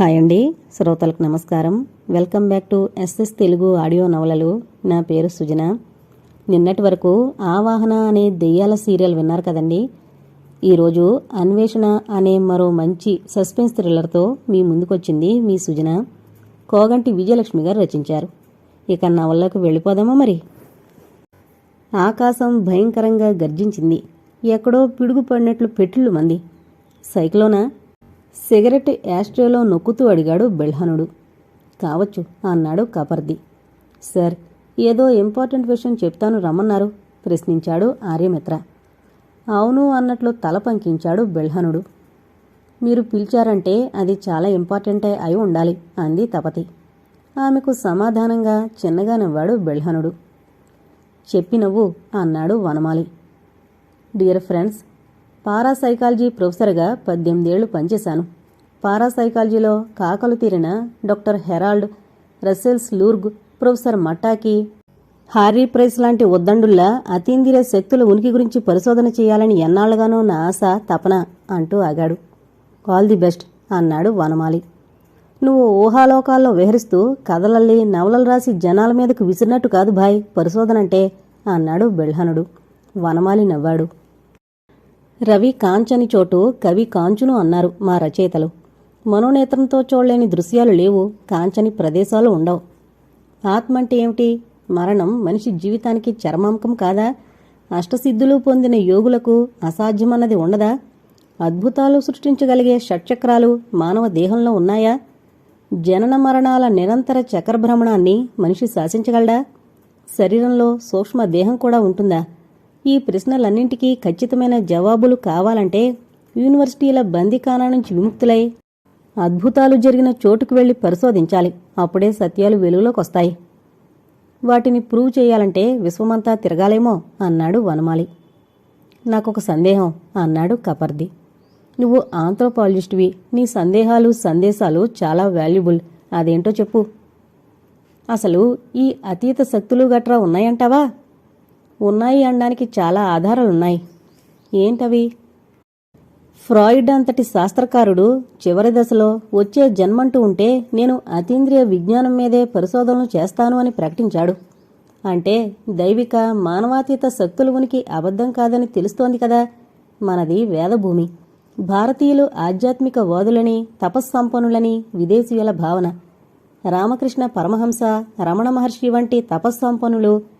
Hi అండి. శ్రోతలకు నమస్కారం. Welcome back to SS Telugu audio నవలలు. నా పేరు సుజన. నిన్నటి వరకు ఆవాహన అనే దెయ్యాల సీరియల్ విన్నారు కదండి. ఈరోజు అన్వేషణ అనే మరో మంచి సస్పెన్స్ థ్రిల్లర్తో మీ ముందుకొచ్చింది మీ సుజన. కోగంటి విజయలక్ష్మి గారు రచించారు. ఇక నవల్లోకి వెళ్ళిపోదామా మరి? ఆకాశం భయంకరంగా గర్జించింది. ఎక్కడో పిడుగు పడినట్లు పెట్టిళ్ళు మంది. సైక్లోనా? సిగరెట్ యాస్ట్రేలో నొక్కుతూ అడిగాడు బెల్హనుడు. కావచ్చు అన్నాడు కపర్ది. సార్ ఏదో ఇంపార్టెంట్ విషయం చెప్తాను రమ్మన్నారు ప్రశ్నించాడు ఆర్యమిత్ర. అవును అన్నట్లు తల పంకించాడు బెల్హనుడు. మీరు పిలిచారంటే అది చాలా ఇంపార్టెంటే అయి ఉండాలి అంది తపతి. ఆమెకు సమాధానంగా చిన్నగా నవ్వాడు బెల్హనుడు. చెప్పి నవ్వు అన్నాడు వనమాలి. డియర్ ఫ్రెండ్స్ పారాసైకాలజీ ప్రొఫెసర్గా పద్దెనిమిదేళ్ళు పనిచేశాను. పారాసైకాలజీలో కాకలు తీరిన డాక్టర్ హెరాల్డ్ రసెల్స్ లూర్గ్ ప్రొఫెసర్ మట్టాకి హారీ ప్రైస్ లాంటి ఉద్దండుల్లా అతీంద్రియ శక్తుల ఉనికి గురించి పరిశోధన చేయాలని ఎన్నాళ్ళుగానో నా ఆశ తపన అంటూ ఆగాడు. ఆల్ ది బెస్ట్ అన్నాడు వనమాలి. నువ్వు ఊహాలోకాల్లో విహరిస్తూ కథలల్లి నవలలు రాసి జనాల మీదకు విసిరినట్టు కాదు భాయ్ పరిశోధన అంటే అన్నాడు బెల్హనుడు. వనమాలి నవ్వాడు. రవి కాంచని చోటు కవి కాంచును అన్నారు మా రచయితలు. మనోనేత్రంతో చూడలేని దృశ్యాలు లేవు కాంచని ప్రదేశాలు ఉండవు. ఆత్మ అంటే ఏమిటి? మరణం మనిషి జీవితానికి చరమాంకం కాదా? అష్టసిద్ధులు పొందిన యోగులకు అసాధ్యమన్నది ఉండదా? అద్భుతాలు సృష్టించగలిగే షట్చక్రాలు మానవ దేహంలో ఉన్నాయా? జనన మరణాల నిరంతర చక్రభ్రమణాన్ని మనిషి శాసించగలడా? శరీరంలో సూక్ష్మ దేహం కూడా ఉంటుందా? ఈ ప్రశ్నలన్నింటికీ ఖచ్చితమైన జవాబులు కావాలంటే యూనివర్సిటీల బందీఖానా నుంచి విముక్తులై అద్భుతాలు జరిగిన చోటుకు వెళ్ళి పరిశోధించాలి. అప్పుడే సత్యాలు వెలుగులోకి వస్తాయి వాటిని ప్రూవ్ చేయాలంటే విశ్వమంతా తిరగాలేమో అన్నాడు వనమాలి. నాకొక సందేహం అన్నాడు కపర్ది. నువ్వు ఆంథ్రోపాలజిస్ట్వి. నీ సందేహాలు సందేశాలు చాలా వాల్యుబుల్. అదేంటో చెప్పు. అసలు ఈ అతీత శక్తులు గట్రా ఉన్నాయంటావా? ఉన్నాయి అనడానికి చాలా ఆధారాలున్నాయి ఏంటవి? ఫ్రాయిడ్ అంతటి శాస్త్రకారుడు చివరి దశలో వచ్చే జన్మంటూ ఉంటే నేను అతీంద్రియ విజ్ఞానం మీదే పరిశోధనలు చేస్తాను అని ప్రకటించాడు. అంటే దైవిక మానవాతీత శక్తుల ఉనికి అబద్ధం కాదని తెలుస్తోంది కదా? మనది వేదభూమి. భారతీయులు ఆధ్యాత్మిక వాదులని తపస్సంపన్నులని విదేశీయుల భావన. రామకృష్ణ పరమహంస రమణ మహర్షి వంటి తపస్సంపన్నులు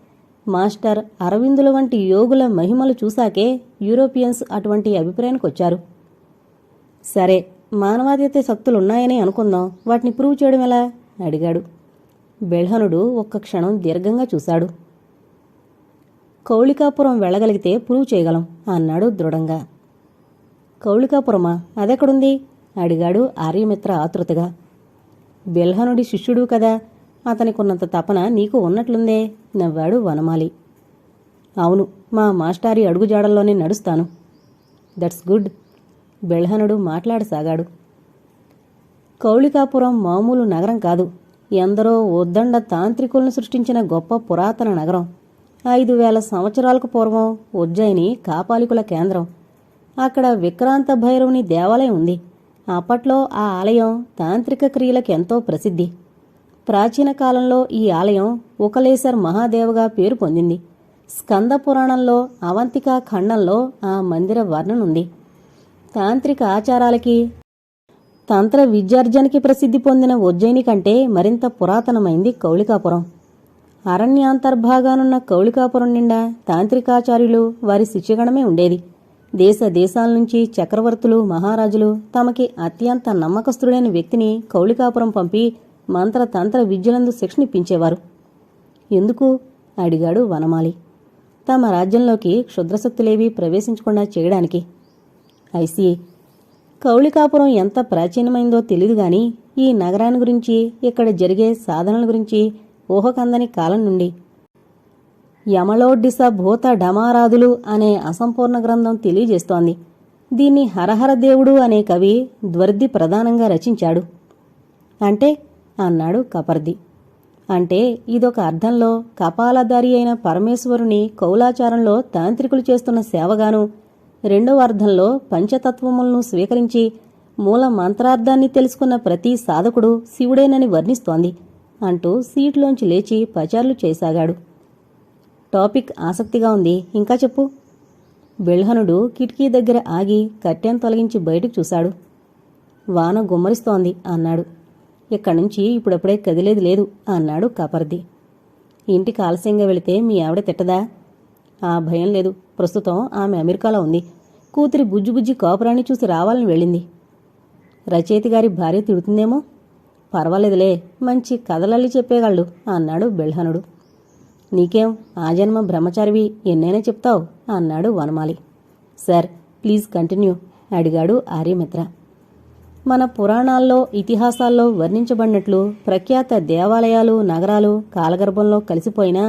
మాస్టర్ అరవిందుల వంటి యోగుల మహిమలు చూశాకే యూరోపియన్స్ అటువంటి అభిప్రాయానికి వచ్చారు సరే మానవాతీత శక్తులున్నాయని అనుకుందాం. వాటిని ప్రూవ్ చేయడం ఎలా? అడిగాడు. బెల్హనుడు ఒక్క క్షణం దీర్ఘంగా చూశాడు. కౌళికాపురం వెళ్ళగలిగితే ప్రూవ్ చేయగలం అన్నాడు దృఢంగా. కౌళికాపురమా? అదెక్కడుంది? అడిగాడు ఆర్యమిత్ర ఆతృతగా. బెల్హనుడి శిష్యుడు కదా? అతనికున్నంత తపన నీకు ఉన్నట్లుందే నవ్వాడు వనమాలి. అవును మా మాస్టారి అడుగుజాడల్లోనే నడుస్తాను. That's good. బెల్హనుడు మాట్లాడసాగాడు. కౌళికాపురం మామూలు నగరం కాదు. ఎందరో ఉద్దండ తాంత్రికులను సృష్టించిన గొప్ప పురాతన నగరం. ఐదు వేల సంవత్సరాలకు పూర్వం ఉజ్జయిని కాపాలికుల కేంద్రం. అక్కడ విక్రాంత భైరవుని దేవాలయం ఉంది. అప్పట్లో ఆ ఆలయం తాంత్రిక క్రియలకు ఎంతో ప్రసిద్ధి. ప్రాచీన కాలంలో ఈ ఆలయం ఉకలేశర్ మహాదేవగా పేరు పొందింది. స్కంద పురాణంలో అవంతిక ఖండంలో ఆ మందిర వర్ణనుంది. తాంత్రిక ఆచారాలకి తంత్ర విద్యార్జనకి ప్రసిద్ధి పొందిన ఉజ్జయిని కంటే మరింత పురాతనమైంది కౌళికాపురం. అరణ్యాంతర్భాగానున్న కౌళికాపురం నిండా తాంత్రికాచార్యులు వారి శిష్యగణమే ఉండేది. దేశ దేశాల నుంచి చక్రవర్తులు మహారాజులు తమకి అత్యంత నమ్మకస్తుడైన వ్యక్తిని కౌళికాపురం పంపి మంత్ర తంత్ర విద్యలందు శిక్షణిప్పించేవారు ఎందుకు? అడిగాడు వనమాలి. తమ రాజ్యంలోకి క్షుద్రశక్తులేవి ప్రవేశించకుండా చేయడానికి. ఐసీ కౌళికాపురం ఎంత ప్రాచీనమైందో తెలియదు గాని ఈ నగరాన్ని గురించి ఇక్కడ జరిగే సాధనల గురించి ఊహకందని కాలం నుండి. యమలోడ్డిస భూత డమారాదులు అనే అసంపూర్ణ గ్రంథం తెలియజేస్తోంది. దీన్ని హరహర దేవుడు అనే కవి ద్వర్ది ప్రధానంగా రచించాడు. అంటే అన్నాడు కపర్ది. అంటే ఇదొక అర్థంలో కపాలధారి అయిన పరమేశ్వరుని కౌలాచారంలో తాంత్రికులు చేస్తున్న సేవగాను రెండవ అర్థంలో పంచతత్వములను స్వీకరించి మూల మంత్రార్థాన్ని తెలుసుకున్న ప్రతి సాధకుడు శివుడేనని వర్ణిస్తోంది అంటూ సీట్లోంచి లేచి పచార్లు చేయసాగాడు. టాపిక్ ఆసక్తిగా ఉంది ఇంకా చెప్పు. బెల్హనుడు కిటికీ దగ్గర ఆగి కట్టెను తొలగించి బయటకు చూశాడు. వాన గుమ్మరిస్తోంది అన్నాడు. ఇక్కడి నుంచి ఇప్పుడప్పుడే కదిలేది లేదు అన్నాడు కాపర్ది. ఇంటికి ఆలస్యంగా వెళితే మీ ఆవిడ తిట్టదా? ఆ భయం లేదు. ప్రస్తుతం ఆమె అమెరికాలో ఉంది. కూతురి బుజ్జి బుజ్జి కాపురాన్ని చూసి రావాలని వెళ్ళింది. రచయిత గారి భార్య తిడుతుందేమో? పర్వాలేదులే మంచి కథలల్లి చెప్పేవాళ్ళు అన్నాడు బెల్హనుడు. నీకేం ఆ జన్మ బ్రహ్మచారివి ఎన్నైనా చెప్తావు అన్నాడు వనమాలి. సార్ ప్లీజ్ కంటిన్యూ అడిగాడు ఆర్యమిత్ర. మన పురాణాల్లో ఇతిహాసాల్లో వర్ణించబడినట్లు ప్రఖ్యాత దేవాలయాలు నగరాలు కాలగర్భంలో కలిసిపోయిన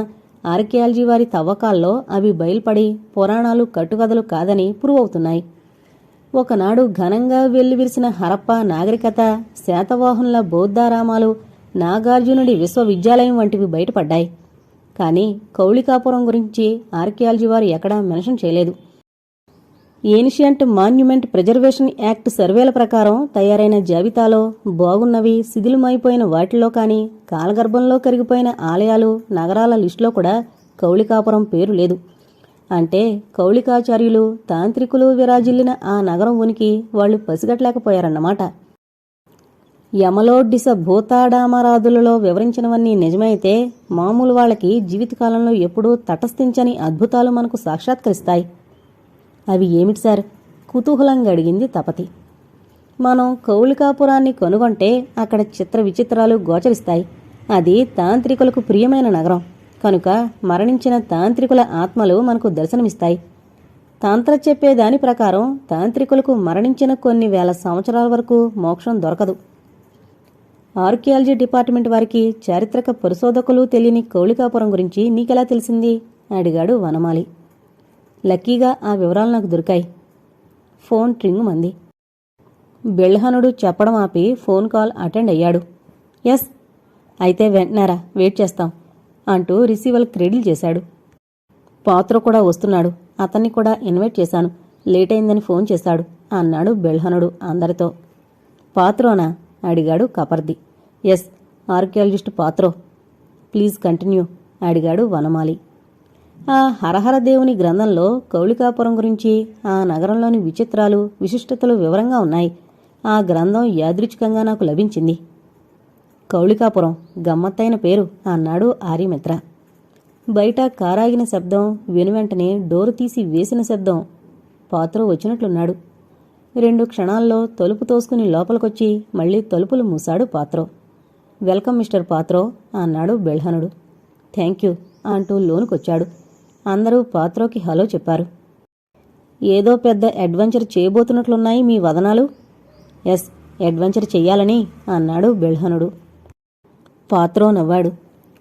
ఆర్కియాలజీ వారి తవ్వకాల్లో అవి బయలుపడి పురాణాలు కట్టుకథలు కాదని ప్రూవ్ అవుతున్నాయి ఒకనాడు ఘనంగా వెల్లివిరిసిన హరప్ప నాగరికత శాతవాహనుల బౌద్ధారామాలు నాగార్జునుడి విశ్వవిద్యాలయం వంటివి బయటపడ్డాయి. కానీ కౌళికాపురం గురించి ఆర్కియాలజీ వారు ఎక్కడా మెన్షన్ చేయలేదు. ఏన్షియంట్ మాన్యుమెంట్ ప్రిజర్వేషన్ యాక్ట్ సర్వేల ప్రకారం తయారైన జాబితాలో బాగున్నవి శిథిలమైపోయిన వాటిలో కానీ కాలగర్భంలో కరిగిపోయిన ఆలయాలు నగరాల లిస్టులో కూడా కౌళికాపురం పేరు లేదు. అంటే కౌళికాచార్యులు తాంత్రికులు విరాజిల్లిన ఆ నగరం ఉనికి వాళ్ళు పసిగట్టలేకపోయారన్నమాట. యమలోడ్డిస భూతాడామరాదులలో వివరించినవన్నీ నిజమైతే మామూలు వాళ్ళకి జీవితకాలంలో ఎప్పుడూ తటస్థించని అద్భుతాలు మనకు సాక్షాత్కరిస్తాయి. అవి ఏమిటి సార్? కుతూహలంగా అడిగింది తపతి. మనం కౌలికాపురాన్ని కనుగొంటే అక్కడ చిత్ర విచిత్రాలు గోచరిస్తాయి. అది తాంత్రికులకు ప్రియమైన నగరం. కనుక మరణించిన తాంత్రికుల ఆత్మలు మనకు దర్శనమిస్తాయి. తాంత్ర చెప్పే దాని ప్రకారం తాంత్రికులకు మరణించిన కొన్ని వేల సంవత్సరాల వరకు మోక్షం దొరకదు. ఆర్కియాలజీ డిపార్ట్మెంట్ వారికి చారిత్రక పరిశోధకులు తెలియని కౌళికాపురం గురించి నీకెలా తెలిసింది? అడిగాడు వనమాలి. లక్కీగా ఆ వివరాలు నాకు దొరికాయి. ఫోన్ ట్రింగ్ మంది. బెల్హనుడు చెప్పడం ఆపి ఫోన్ కాల్ అటెండ్ అయ్యాడు. ఎస్ అయితే వెంటనారా వెయిట్ చేస్తాం అంటూ రిసీవర్ క్రెడిల్ చేశాడు. పాత్ర కూడా వస్తున్నాడు. అతన్ని కూడా ఇన్వైట్ చేశాను. లేట్ అయిందని ఫోన్ చేశాడు అన్నాడు బెల్హనుడు అందరితో. పాత్రోనా? అడిగాడు Kapardi. Yes archaeologist Patro. Please continue అడిగాడు వనమాలి. ఆ హరహర దేవుని గ్రంథంలో కౌళికాపురం గురించి ఆ నగరంలోని విచిత్రాలు విశిష్టతలు వివరంగా ఉన్నాయి. ఆ గ్రంథం యాదృచ్ఛికంగా నాకు లభించింది. కౌళికాపురం గమ్మత్తైన పేరు అన్నాడు ఆర్యమిత్ర. బయట కారాగిన శబ్దం వెనువెంటనే డోరు తీసి వేసిన శబ్దం పాత్ర వచ్చినట్లున్నాడు. రెండు క్షణాల్లో తలుపు తోసుకుని లోపలికొచ్చి మళ్ళీ తలుపులు మూశాడు పాత్రో. వెల్కమ్ మిస్టర్ పాత్రో అన్నాడు బెల్హనుడు. థ్యాంక్ యూ అంటూ లోనుకొచ్చాడు. అందరూ పాత్రోకి హలో చెప్పారు. ఏదో పెద్ద అడ్వెంచర్ చేయబోతున్నట్లున్నాయి మీ వదనాలు? ఎస్ అడ్వెంచర్ చెయ్యాలని అన్నాడు బెల్హనుడు. పాత్రో నవ్వాడు.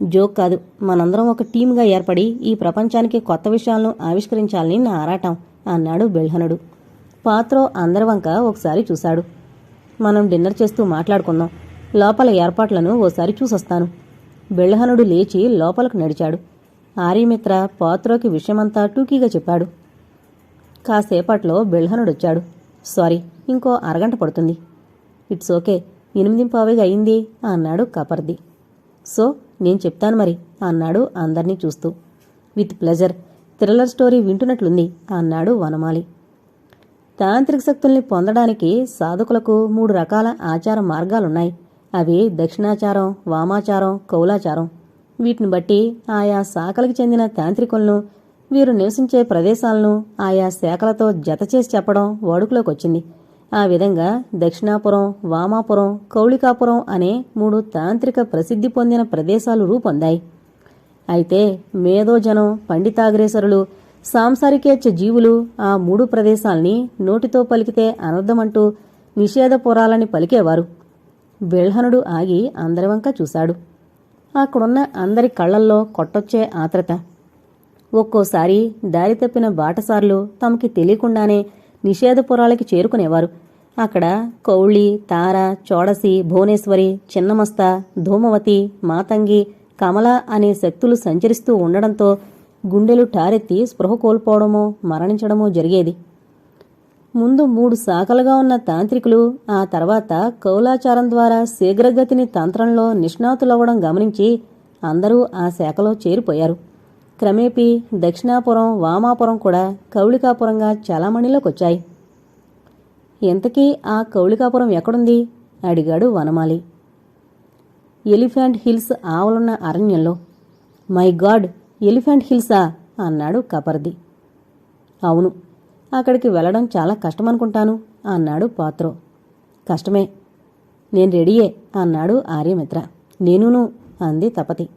జోక్ కాదు మనందరం ఒక టీమ్గా ఏర్పడి ఈ ప్రపంచానికి కొత్త విషయాలను ఆవిష్కరించాలని నా ఆరాటం అన్నాడు బెల్హనుడు. పాత్రో అందరి వంక ఒకసారి చూశాడు. మనం డిన్నర్ చేస్తూ మాట్లాడుకుందాం. లోపల ఏర్పాట్లను ఓసారి చూసొస్తాను. బెల్హనుడు లేచి లోపలకు నడిచాడు. ఆర్యమిత్ర పాత్రోకి విషయమంతా టూకీగా చెప్పాడు. కాసేపట్లో బిల్హనుడొచ్చాడు. సారీ ఇంకో అరగంట పడుతుంది. ఇట్స్ ఓకే ఎనిమిది పావేగా అయింది అన్నాడు కపర్ది. సో నేను చెప్తాను మరి అన్నాడు అందర్నీ చూస్తూ. విత్ ప్లెజర్ థ్రిల్లర్ స్టోరీ వింటున్నట్లుంది అన్నాడు వనమాలి. తాంత్రిక శక్తుల్ని పొందడానికి సాధకులకు మూడు రకాల ఆచార మార్గాలున్నాయి. అవి దక్షిణాచారం వామాచారం కౌలాచారం. వీటిని బట్టి ఆయా శాఖలకు చెందిన తాంత్రికులను వీరు నివసించే ప్రదేశాలను ఆయా శాఖలతో జతచేసి చెప్పడం వాడుకలోకి వచ్చింది. ఆ విధంగా దక్షిణాపురం వామాపురం కౌళికాపురం అనే మూడు తాంత్రిక ప్రసిద్ధి పొందిన ప్రదేశాలు రూపొందాయి. అయితే మేధోజనం పండితాగ్రేసరులు సాంసారికేచ్ఛ జీవులు ఆ మూడు ప్రదేశాల్ని నోటితో పలికితే అనర్థమంటూ నిషేధపురాలని పలికేవారు. బిల్హనుడు ఆగి అందరివంక చూశాడు. అక్కడున్న అందరి కళ్ళల్లో కొట్టొచ్చే ఆత్రత. ఒక్కోసారి దారి తప్పిన బాటసార్లు తమకి తెలియకుండానే నిషేధపురాలకి చేరుకునేవారు. అక్కడ కౌళి తార చోడసి భువనేశ్వరి చిన్నమస్త ధూమవతి మాతంగి కమల అనే శక్తులు సంచరిస్తూ ఉండడంతో గుండెలు టారెత్తి స్పృహ కోల్పోవడమో మరణించడమో జరిగేది. ముందు మూడు శాఖలుగా ఉన్న తాంత్రికులు ఆ తర్వాత కౌలాచారం ద్వారా శీఘ్రగతిని తంత్రంలో నిష్ణాతులవ్వడం గమనించి అందరూ ఆ శాఖలో చేరిపోయారు. క్రమేపీ దక్షిణాపురం వామాపురం కూడా కౌళికాపురంగా చలామణిలోకొచ్చాయి ఇంతకీ ఆ కౌళికాపురం ఎక్కడుంది? అడిగాడు వనమాలి. ఎలిఫెంట్ హిల్స్ ఆవలున్న అరణ్యంలో. My god! ఎలిఫెంట్ హిల్సా? అన్నాడు కపర్ది. అవును. అక్కడికి వెళ్ళడం చాలా కష్టమనుకుంటాను అన్నాడు పాత్రో. కష్టమే. నేను రెడీయే అన్నాడు ఆర్యమిత్ర. నేనును అంది తపతి.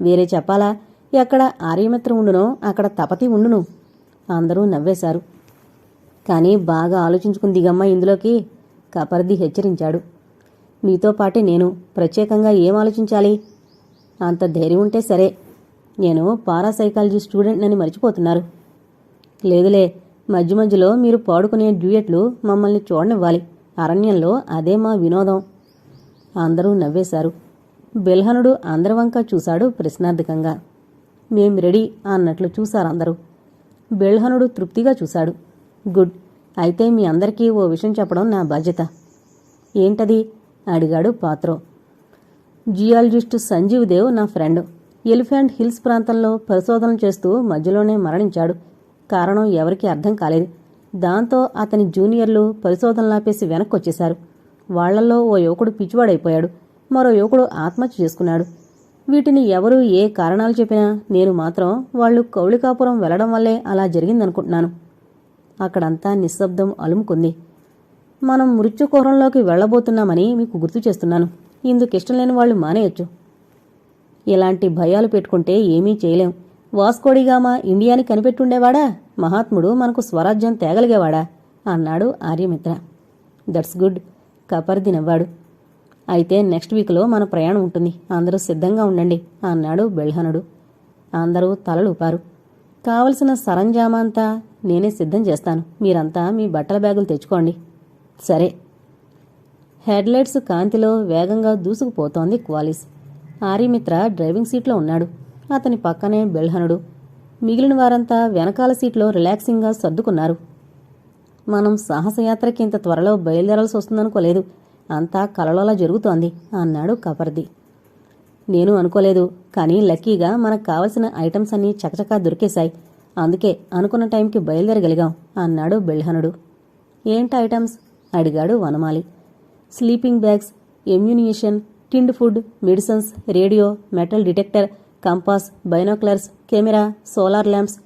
వేరే చెప్పాలా? ఎక్కడ ఆర్యమిత్ర ఉండునో అక్కడ తపతి ఉండును. అందరూ నవ్వేశారు. కానీ బాగా ఆలోచించుకుని దిగమ్మ ఇందులోకి కపర్ది హెచ్చరించాడు. మీతో పాటే నేను ప్రత్యేకంగా ఏం ఆలోచించాలి? అంత ధైర్యం ఉంటే సరే నేను పారాసైకాలజీ స్టూడెంట్ అని మర్చిపోతున్నారు. లేదులే మధ్య మధ్యలో మీరు పాడుకునే డ్యూయట్లు మమ్మల్ని చూడనివ్వాలి. అరణ్యంలో అదే మా వినోదం. అందరూ నవ్వేశారు. బెల్హనుడు అందరి వంక చూశాడు ప్రశ్నార్థకంగా. మేం రెడీ అన్నట్లు చూశారందరూ బెల్హనుడు తృప్తిగా చూశాడు. గుడ్. అయితే మీ అందరికీ ఓ విషయం చెప్పడం నా బాధ్యత. ఏంటది? అడిగాడు పాత్రో. జియాలజిస్టు సంజీవ్ దేవ్ నా ఫ్రెండ్. ఎలిఫెంట్ హిల్స్ ప్రాంతంలో పరిశోధనలు చేస్తూ మధ్యలోనే మరణించాడు. కారణం ఎవరికీ అర్థం కాలేదు. దాంతో అతని జూనియర్లు పరిశోధనలాపేసి వెనక్కొచ్చేశారు. వాళ్ళలో ఓ యువకుడు పిచ్చివాడైపోయాడు. మరో యువకుడు ఆత్మహత్య చేసుకున్నాడు. వీటిని ఎవరు ఏ కారణాలు చెప్పినా నేను మాత్రం వాళ్ళు కౌళికాపురం వెళ్ళడం వల్లే అలా జరిగిందనుకుంటున్నాను. అక్కడంతా నిశ్శబ్దం అలుముకుంది. మనం మృత్యుకోరంలోకి వెళ్ళబోతున్నామని మీకు గుర్తు చేస్తున్నాను. ఇందుకిష్టం లేని వాళ్ళు మానేయచ్చు. ఇలాంటి భయాలు పెట్టుకుంటే ఏమీ చేయలేం. వాస్కోడిగామా ఇండియాని కనిపెట్టుండేవాడా? మహాత్ముడు మనకు స్వరాజ్యం తేగలిగేవాడా? అన్నాడు ఆర్యమిత్ర. That's good. కపర్ది నవ్వాడు అయితే నెక్స్ట్ వీక్లో మన ప్రయాణం ఉంటుంది. అందరూ సిద్ధంగా ఉండండి అన్నాడు బెల్హనుడు. అందరూ తలలుపారు. కావలసిన సరంజామాంతా నేనే సిద్ధం చేస్తాను. మీరంతా మీ బట్టల బ్యాగులు తెచ్చుకోండి. సరే. హెడ్లైట్స్ కాంతిలో వేగంగా దూసుకుపోతోంది క్వాలిస్. ఆర్యమిత్ర డ్రైవింగ్ సీట్లో ఉన్నాడు. అతని పక్కనే బెల్హనుడు. మిగిలిన వారంతా వెనకాల సీట్లో రిలాక్సింగ్గా సర్దుకున్నారు. మనం సాహసయాత్రకి ఇంత త్వరలో బయలుదేరాల్సి వస్తుందనుకోలేదు. అంతా కలలోలా జరుగుతోంది అన్నాడు కపర్ది నేను అనుకోలేదు కానీ లక్కీగా మనకు కావలసిన ఐటమ్స్ అన్నీ చకచకా దొరికేశాయి. అందుకే అనుకున్న టైంకి బయలుదేరగలిగాం అన్నాడు బెల్హనుడు. ఏంటి ఐటమ్స్? అడిగాడు Vanamali. Sleeping bags ammunition tinned food medicines radio metal detector compass binoculars camera solar lamps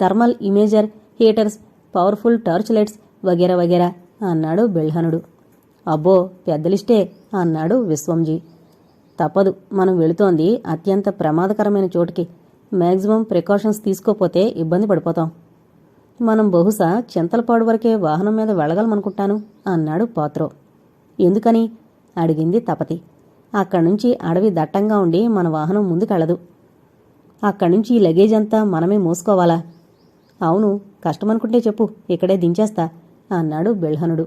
thermal imager heaters powerful torch lights వగేరా వగేరా అన్నాడు బెల్హనుడు. అబ్బో పెద్ద లిస్టే అన్నాడు విశ్వంజీ. తప్పదు మనం వెళుతోంది అత్యంత ప్రమాదకరమైన చోటుకి. మ్యాక్సిమం ప్రికాషన్స్ తీసుకోపోతే ఇబ్బంది పడిపోతాం. మనం బహుశా చింతలపాడు వరకే వాహనం మీద వెళ్ళగలమనుకుంటాను అన్నాడు పాత్రో. ఎందుకని? అడిగింది తపతి. అక్కడి నుంచి అడవి దట్టంగా ఉండి మన వాహనం ముందుకెళ్ళదు అక్కడి నుంచి ఈ లగేజ్ అంతా మనమే మోసుకోవాలా? అవును కష్టమనుకుంటే చెప్పు ఇక్కడే దించేస్తా అన్నాడు బెల్హనుడు.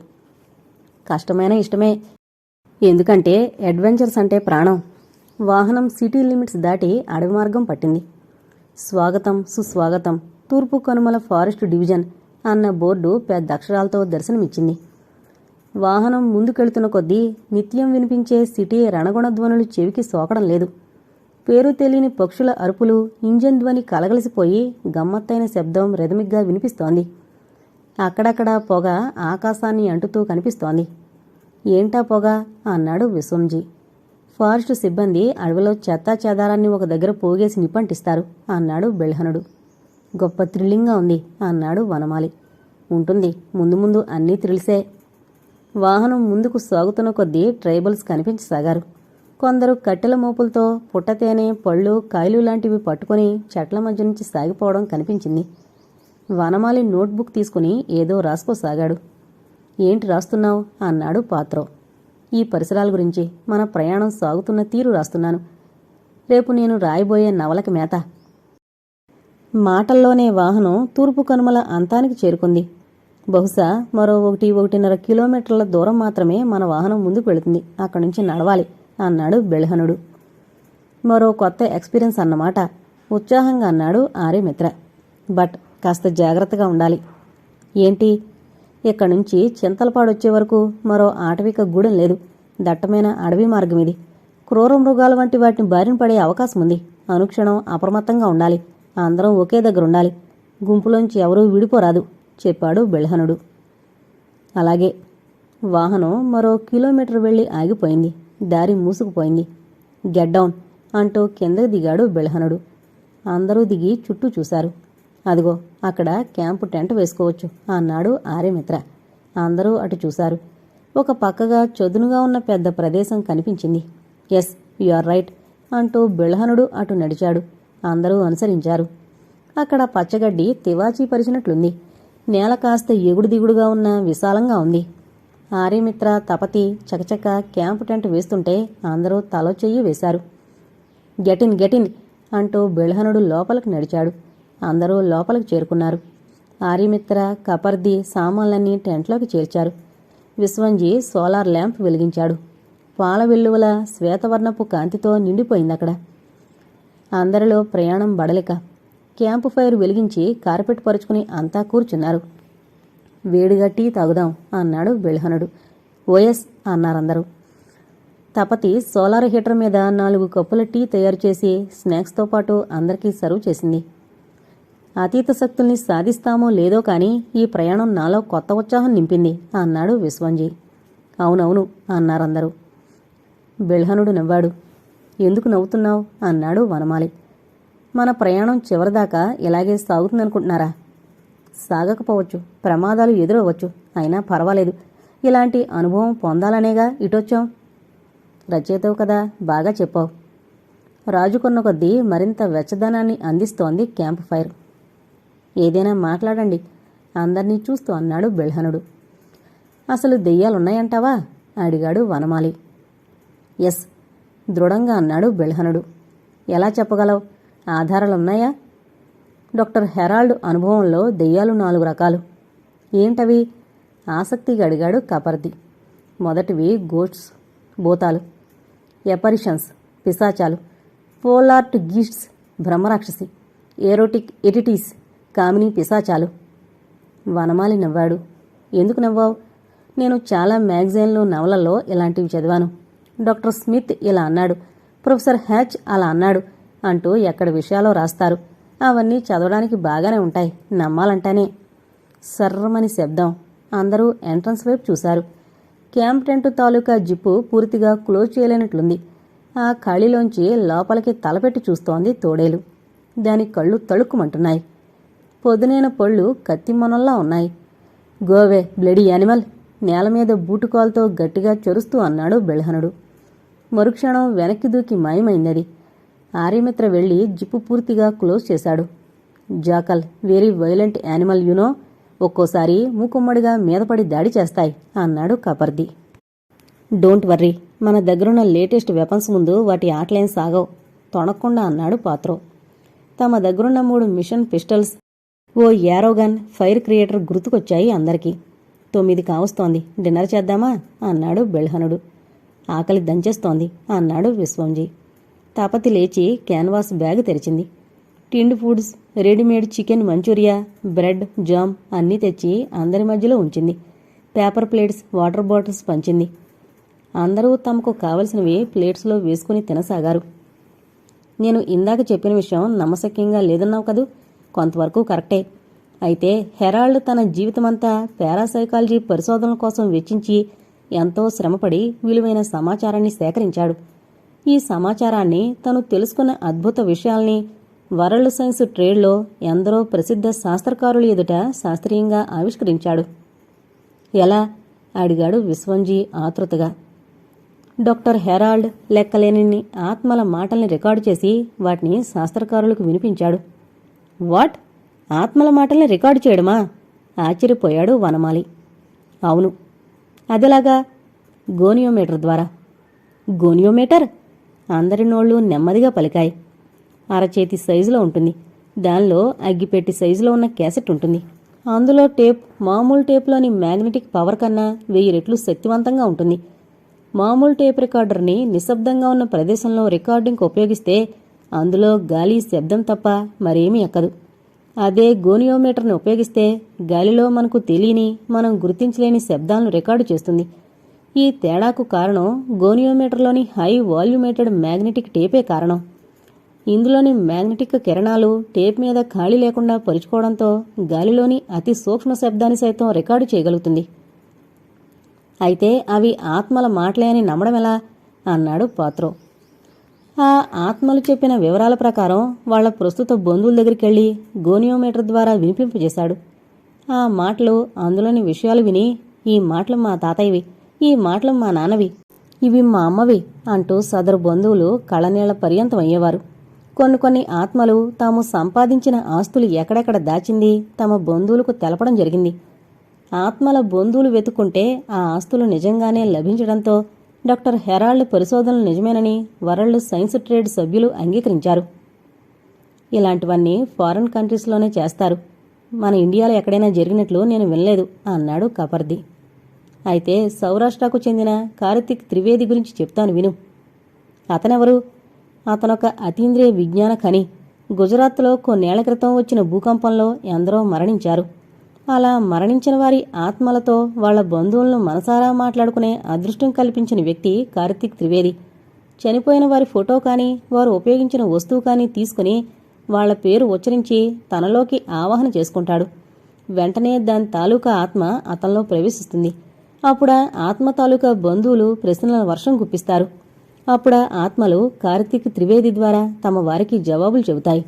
కష్టమైన ఇష్టమే. ఎందుకంటే అడ్వెంచర్స్ అంటే ప్రాణం. వాహనం సిటీ లిమిట్స్ దాటి అడవి మార్గం పట్టింది. స్వాగతం సుస్వాగతం తూర్పు కనుమల ఫారెస్ట్ డివిజన్ అన్న బోర్డు పెద్ద అక్షరాలతో దర్శనమిచ్చింది. వాహనం ముందుకెళ్తున్న కొద్దీ నిత్యం వినిపించే సిటీ రణగుణ ధ్వనులు చెవికి సోకడం లేదు. పేరు తెలియని పక్షుల అరుపులు ఇంజన్ ధ్వని కలగలిసిపోయి గమ్మత్తైన శబ్దం రెదమిగ్గా వినిపిస్తోంది. అక్కడక్కడ పొగ ఆకాశాన్ని అంటుతూ కనిపిస్తోంది. ఏంటా పొగ? అన్నాడు విశ్వంజీ. ఫారెస్ట్ సిబ్బంది అడవిలో చెత్తా చెదారాన్ని ఒక దగ్గర పోగేసి నిప్పంటిస్తారు అన్నాడు బెల్హనుడు. గొప్ప థ్రిల్లింగ్గా ఉంది అన్నాడు వనమాలి. ఉంటుంది. ముందు ముందు అన్నీ థ్రిల్సే వాహనం ముందుకు సాగుతున్న కొద్దీ ట్రైబల్స్ కనిపించసాగారు. కొందరు కట్టెల మోపులతో పుట్టతేనె పళ్ళు కాయలు లాంటివి పట్టుకొని చెట్ల మధ్య నుంచి సాగిపోవడం కనిపించింది. వనమాలి నోట్బుక్ తీసుకుని ఏదో రాసుకోసాగాడు ఏంటి రాస్తున్నావు? అన్నాడు పాత్రో. ఈ పరిసరాల గురించి మన ప్రయాణం సాగుతున్న తీరు రాస్తున్నాను. రేపు నేను రాయబోయే నవలకి మేత. మాటల్లోనే వాహనం తూర్పు కనుమల అంతానికి చేరుకుంది. బహుశా మరో ఒకటి ఒకటిన్నర కిలోమీటర్ల దూరం మాత్రమే మన వాహనం ముందుకు వెళుతుంది. అక్కడి నుంచి నడవాలి. అన్నాడు బెళహనుడు మరో కొత్త ఎక్స్పీరియన్స్ అన్నమాట. ఉత్సాహంగా అన్నాడు ఆర్యమిత్ర. బట్ కాస్త జాగ్రత్తగా ఉండాలి. ఏంటి? ఇక్కడి నుంచి చింతలపాడొచ్చే వరకు మరో ఆటవిక గూడెం లేదు. దట్టమైన అడవి మార్గం ఇది క్రూర మృగాల వంటి వాటిని బారిన పడే అవకాశం ఉంది అనుక్షణం అప్రమత్తంగా ఉండాలి. అందరం ఒకే దగ్గర ఉండాలి గుంపులోంచి ఎవరూ విడిపోరాదు చెప్పాడు బెల్హనుడు అలాగే వాహనం మరో కిలోమీటర్ వెళ్ళి ఆగిపోయింది. దారి మూసుకుపోయింది. గెట్ డౌన్ అంటూ కిందకు దిగాడు బిల్హనుడు అందరూ దిగి చుట్టూ చూశారు. అదిగో అక్కడ క్యాంపు టెంట్ వేసుకోవచ్చు అన్నాడు ఆర్యమిత్ర. అందరూ అటు చూశారు. ఒక పక్కగా చదునుగా ఉన్న పెద్ద ప్రదేశం కనిపించింది. ఎస్ యు ఆర్ రైట్ అంటూ బిల్హనుడు అటు నడిచాడు. అందరూ అనుసరించారు. అక్కడ పచ్చగడ్డి తివాచీ పరిచినట్లుంది. నేల కాస్త ఎగుడు దిగుడుగా ఉన్న విశాలంగా ఉంది. ఆర్యమిత్ర తపతి చకచక క్యాంపు టెంట్ వేస్తుంటే అందరూ తలో చెయ్యి వేశారు. గెటిన్ గెటిన్ అంటూ బెల్హనుడు లోపలికి నడిచాడు. అందరూ లోపలికి చేరుకున్నారు. ఆర్యమిత్ర కపర్ది సామాన్లన్నీ టెంట్లోకి చేర్చారు. విశ్వంజీ సోలార్ ల్యాంప్ వెలిగించాడు. పాల వెల్లువల శ్వేతవర్ణపు కాంతితో నిండిపోయింది అక్కడ అందరిలో ప్రయాణం బడలిక క్యాంపు ఫైర్ వెలిగించి కార్పెట్ పరుచుకుని అంతా కూర్చున్నారు. వేడిగా టీ తాగుదాం అన్నాడు బెల్హనుడు. ఓఎస్ అన్నారందరూ. తపతి సోలార్ హీటర్ మీద నాలుగు కప్పుల టీ తయారు చేసి స్నాక్స్తో పాటు అందరికీ సర్వ్ చేసింది. అతీత శక్తుల్ని సాధిస్తామో లేదో కానీ ఈ ప్రయాణం నాలో కొత్త ఉత్సాహం నింపింది అన్నాడు విశ్వంజీ. అవునవును అన్నారందరూ. బెల్హనుడు నవ్వాడు. ఎందుకు నవ్వుతున్నావు? అన్నాడు వనమాలి. మన ప్రయాణం చివరిదాకా ఇలాగే సాగుతుందనుకుంటున్నారా? సాగకపోవచ్చు ప్రమాదాలు ఎదురవ్వచ్చు. అయినా పర్వాలేదు. ఇలాంటి అనుభవం పొందాలనేగా ఇటొచ్చాం. రచయితవు కదా బాగా చెప్పావు. రాజుకున్న కొద్దీ మరింత వెచ్చదనాన్ని అందిస్తోంది క్యాంప్ ఫైర్. ఏదైనా మాట్లాడండి. అందర్నీ చూస్తూ అన్నాడు బెల్హనుడు. అసలు దెయ్యాలున్నాయంటావా? అడిగాడు వనమాలి. ఎస్ దృఢంగా అన్నాడు బెల్హనుడు. ఎలా చెప్పగలవు? ఆధారాలున్నాయా? డాక్టర్ హెరాల్డ్ అనుభవంలో దెయ్యాలు నాలుగు రకాలు. ఏంటవి? ఆసక్తిగా అడిగాడు కపర్ది మొదటివి గోట్స్ భూతాలు. ఎపరిషన్స్ పిశాచాలు. పోలార్ట్ గీస్ట్స్ బ్రహ్మరాక్షసి. ఏరోటిక్ ఎటిటీస్ కామిని పిశాచాలు. వనమాలి నవ్వాడు. ఎందుకు నవ్వావు? నేను చాలా మ్యాగజైన్లు నవలల్లో ఇలాంటివి చదివాను. డాక్టర్ స్మిత్ ఇలా అన్నాడు. ప్రొఫెసర్ హ్యాచ్ అలా అన్నాడు అంటూ ఎక్కడ విషయాలో రాస్తారు? అవన్నీ చదవడానికి బాగానే ఉంటాయి. నమ్మాలంటానే. సర్రమని శబ్దం. అందరూ ఎంట్రన్స్ వైపు చూశారు. క్యాంప్ టెంట్ తాలూకా జిప్పు పూర్తిగా క్లోజ్ చేయలేనట్లుంది. ఆ ఖాళీలోంచి లోపలికి తలపెట్టి చూస్తోంది తోడేలు. దాని కళ్ళు తళుక్కుమంటున్నాయి పొదునైన పళ్ళు కత్తిమొనల్లా ఉన్నాయి. Go away bloody animal! నేల మీద బూటుకాల్తో గట్టిగా చొరుస్తూ అన్నాడు బెల్హనుడు మరుక్షణం వెనక్కి దూకి మాయమైందది. ఆర్యమిత్ర వెళ్ళి జిప్పు పూర్తిగా క్లోజ్ చేశాడు. Jackal very violent animal you know ఒక్కోసారి మూకుమ్మడిగా మీదపడి దాడి చేస్తాయి అన్నాడు కపర్ది. డోంట్ వర్రీ మన దగ్గరున్న లేటెస్ట్ వెపన్స్ ముందు వాటి ఆటలేం సాగవు తొణక్కుండా అన్నాడు పాత్రో. తమ దగ్గరున్న మూడు మిషన్ పిస్టల్స్ ఓ యారోగన్ ఫైర్ క్రియేటర్ గుర్తుకొచ్చాయి అందరికీ. తొమ్మిది కావస్తోంది డిన్నర్ చేద్దామా అన్నాడు బెల్హనుడు. ఆకలి దంచేస్తోంది అన్నాడు విశ్వంజీ. తాపతి లేచి క్యాన్వాస్ బ్యాగ్ తెరిచింది. Tinned foods readymade chicken Manchuria bread jam అన్నీ తెచ్చి అందరి మధ్యలో ఉంచింది. పేపర్ ప్లేట్స్ వాటర్ బాటిల్స్ పంచింది. అందరూ తమకు కావలసినవి ప్లేట్స్లో వేసుకుని తినసాగారు. నేను ఇందాక చెప్పిన విషయం నమ్మశక్యంగా లేదన్నావు కదూ? కొంతవరకు కరెక్టే. అయితే హెరాల్డ్ తన జీవితమంతా పారాసైకాలజీ పరిశోధనల కోసం వెచ్చించి ఎంతో శ్రమపడి విలువైన సమాచారాన్ని సేకరించాడు. ఈ సమాచారాన్ని తను తెలుసుకున్న అద్భుత విషయాల్ని వరల్డ్ సైన్స్ ట్రేడ్లో ఎందరో ప్రసిద్ధ శాస్త్రకారుల ఎదుట శాస్త్రీయంగా ఆవిష్కరించాడు. ఎలా? అడిగాడు విశ్వంజీ ఆతృతగా. డాక్టర్ హెరాల్డ్ లెక్కలేని ఆత్మల మాటల్ని రికార్డు చేసి వాటిని శాస్త్రకారులకు వినిపించాడు. వాట్? ఆత్మల మాటల్ని రికార్డు చేయడమా? ఆశ్చర్యపోయాడు వనమాలి. అవును. అదెలాగా? గోనియోమీటర్ ద్వారా. గోనియోమీటర్? అందరి నోళ్ళు నెమ్మదిగా పలికాయి. అరచేతి సైజులో ఉంటుంది. దానిలో అగ్గిపెట్టి సైజులో ఉన్న క్యాసెట్ ఉంటుంది. అందులో టేప్ మామూలు టేప్లోని మ్యాగ్నెటిక్ పవర్ కన్నా వెయ్యి రెట్లు శక్తివంతంగా ఉంటుంది. మామూలు టేప్ రికార్డర్ని నిశ్శబ్దంగా ఉన్న ప్రదేశంలో రికార్డింగ్కి ఉపయోగిస్తే అందులో గాలి శబ్దం తప్ప మరేమీ ఎక్కదు. అదే గోనియోమీటర్ని ఉపయోగిస్తే గాలిలో మనకు తెలియని మనం గుర్తించలేని శబ్దాలను రికార్డు చేస్తుంది. ఈ తేడాకు కారణం గోనియోమీటర్లోని హై వాల్యూమేటెడ్ మ్యాగ్నెటిక్ టేపే కారణం. ఇందులోని మ్యాగ్నెటిక్ కిరణాలు టేప్ మీద ఖాళీ లేకుండా పరుచుకోవడంతో గాలిలోని అతి సూక్ష్మ శబ్దాన్ని సైతం రికార్డు చేయగలుగుతుంది. అయితే అవి ఆత్మల మాటలే అని నమ్మడం ఎలా? అన్నాడు పాత్రో. ఆ ఆత్మలు చెప్పిన వివరాల ప్రకారం వాళ్ళ ప్రస్తుత బంధువుల దగ్గరికి వెళ్ళి గోనియోమీటర్ ద్వారా వినిపింపజేశాడు. ఆ మాటలు అందులోని విషయాలు విని ఈ మాటలు మా తాతయ్యవి. ఈ మాటలు మా నాన్నవి. ఇవి మా అమ్మవి అంటూ సదరు బంధువులు కళనీళ్ళ పర్యంతం అయ్యేవారు కొన్ని కొన్ని ఆత్మలు తాము సంపాదించిన ఆస్తులు ఎక్కడెక్కడ దాచింది తమ బంధువులకు తెలపడం జరిగింది. ఆత్మల బంధువులు వెతుక్కుంటే ఆ ఆస్తులు నిజంగానే లభించడంతో డాక్టర్ హెరాల్డ్ పరిశోధనలు నిజమేనని వరల్డ్ సైన్స్ ట్రేడ్ సభ్యులు అంగీకరించారు. ఇలాంటివన్నీ ఫారెన్ కంట్రీస్లోనే చేస్తారు. మన ఇండియాలో ఎక్కడైనా జరిగినట్లు నేను వినలేదు అన్నాడు కపర్ది. అయితే సౌరాష్ట్రకు చెందిన కార్తిక్ త్రివేది గురించి చెప్తాను విను. అతనెవరు? అతనొక అతీంద్రియ విజ్ఞాన ఖని. గుజరాత్లో కొన్నేళ్ళ క్రితం వచ్చిన భూకంపంలో ఎందరో మరణించారు. అలా మరణించిన వారి ఆత్మలతో వాళ్ళ బంధువులను మనసారా మాట్లాడుకునే అదృష్టం కల్పించిన వ్యక్తి కార్తిక్ త్రివేది. చనిపోయిన వారి ఫోటో కానీ వారు ఉపయోగించిన వస్తువు కానీ తీసుకుని వాళ్ళ పేరు ఉచ్చరించి తనలోకి ఆవాహన చేసుకుంటాడు. వెంటనే దాని తాలూకా ఆత్మ అతనిలో ప్రవేశిస్తుంది. అప్పుడ ఆత్మ తాలూకా బంధువులు ప్రశ్నల వర్షం గుప్పిస్తారు అప్పుడ ఆత్మలు కార్తీక్ త్రివేది ద్వారా తమ వారికి జవాబులు చెబుతాయి.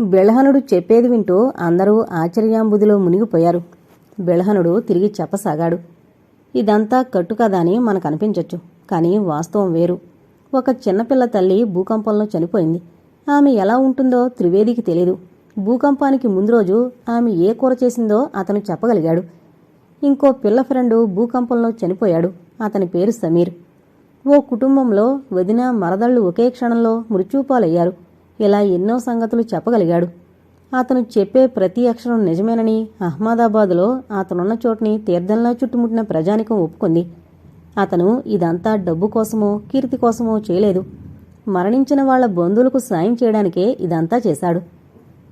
బెళహనుడు చెప్పేది వింటూ అందరూ ఆశ్చర్యాంబుదిలో మునిగిపోయారు. బెళహనుడు తిరిగి చెప్పసాగాడు. ఇదంతా కట్టుకదా అని మనకు అనిపించవచ్చు కానీ వాస్తవం వేరు. ఒక చిన్నపిల్ల తల్లి భూకంపంలో చనిపోయింది. ఆమె ఎలా ఉంటుందో త్రివేదికి తెలియదు భూకంపానికి ముందు రోజు ఆమె ఏ కూర చేసిందో అతను చెప్పగలిగాడు. ఇంకో పిల్ల ఫ్రెండు భూకంపంలో చనిపోయాడు. అతని పేరు సమీర్. ఓ కుటుంబంలో వదిన మరదళ్ళు ఒకే క్షణంలో మృత్యుపాలయ్యారు ఇలా ఎన్నో సంగతులు చెప్పగలిగాడు. అతను చెప్పే ప్రతి అక్షరం నిజమేనని అహ్మదాబాదులో అతనున్న చోటుని తీర్థంలా చుట్టుముట్టిన ప్రజానికం ఒప్పుకుంది. అతను ఇదంతా డబ్బు కోసమో కీర్తి కోసమో చేయలేదు. మరణించిన వాళ్ళ బంధువులకు సాయం చేయడానికే ఇదంతా చేశాడు.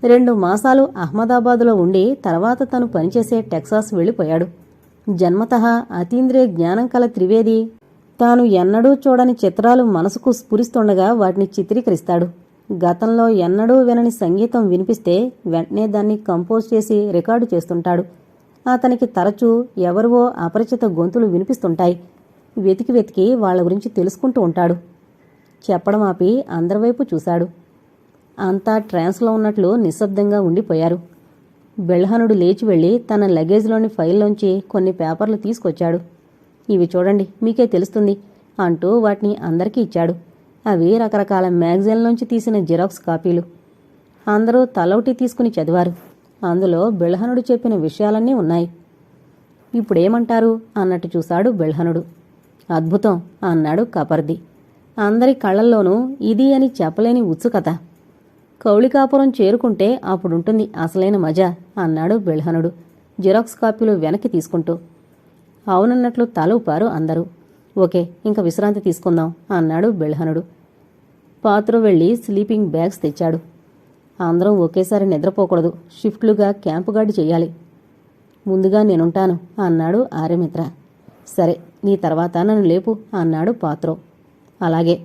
రెండు మాసాలు అహ్మదాబాదులో ఉండి తర్వాత తను పనిచేసే టెక్సాస్ వెళ్ళిపోయాడు. జన్మతః అతీంద్రియ జ్ఞానం కల త్రివేది. తాను ఎన్నడూ చూడని చిత్రాలు మనసుకు స్ఫురిస్తుండగా వాటిని చిత్రీకరిస్తాడు. గతంలో ఎన్నడూ వినని సంగీతం వినిపిస్తే వెంటనే దాన్ని కంపోజ్ చేసి రికార్డు చేస్తుంటాడు. అతనికి తరచూ ఎవరివో అపరిచిత గొంతులు వినిపిస్తుంటాయి. వెతికి వెతికి వాళ్ళ గురించి తెలుసుకుంటూ ఉంటాడు. చెప్పడం ఆపి అందరివైపు చూశాడు. అంతా ట్రాన్స్లో ఉన్నట్లు నిశ్శబ్దంగా ఉండిపోయారు. బెల్హనుడు లేచి వెళ్ళి తన లగేజ్లోని ఫైల్లోంచి కొన్ని పేపర్లు తీసుకొచ్చాడు. ఇవి చూడండి మీకే తెలుస్తుంది అంటూ వాటిని అందరికీ ఇచ్చాడు. అవి రకరకాల మ్యాగజైన్లోంచి తీసిన జిరాక్స్ కాపీలు. అందరూ తలౌటి తీసుకుని చదివారు. అందులో బెల్హనుడు చెప్పిన విషయాలన్నీ ఉన్నాయి. ఇప్పుడేమంటారు? అన్నట్టు చూశాడు బెల్హనుడు. అద్భుతం అన్నాడు కపర్ది. అందరి కళ్ళల్లోనూ ఇది అని చెప్పలేని ఉత్సుకత. కౌళికాపురం చేరుకుంటే అప్పుడుంటుంది అసలైన మజా అన్నాడు బెల్హనుడు జిరాక్స్ కాపీలు వెనక్కి తీసుకుంటూ. అవునన్నట్లు తల ఊపారు అందరూ. ఓకే ఇంకా విశ్రాంతి తీసుకుందాం అన్నాడు బెల్హనుడు పాత్ర వెళ్ళి స్లీపింగ్ బ్యాగ్స్ తెచ్చాడు. అందరం ఒకేసారి నిద్రపోకూడదు షిఫ్ట్లుగా క్యాంపు గార్డు చేయాలి. ముందుగా నేనుంటాను అన్నాడు ఆర్యమిత్ర. సరే నీ తర్వాత నన్ను లేపు అన్నాడు పాత్రో. అలాగే.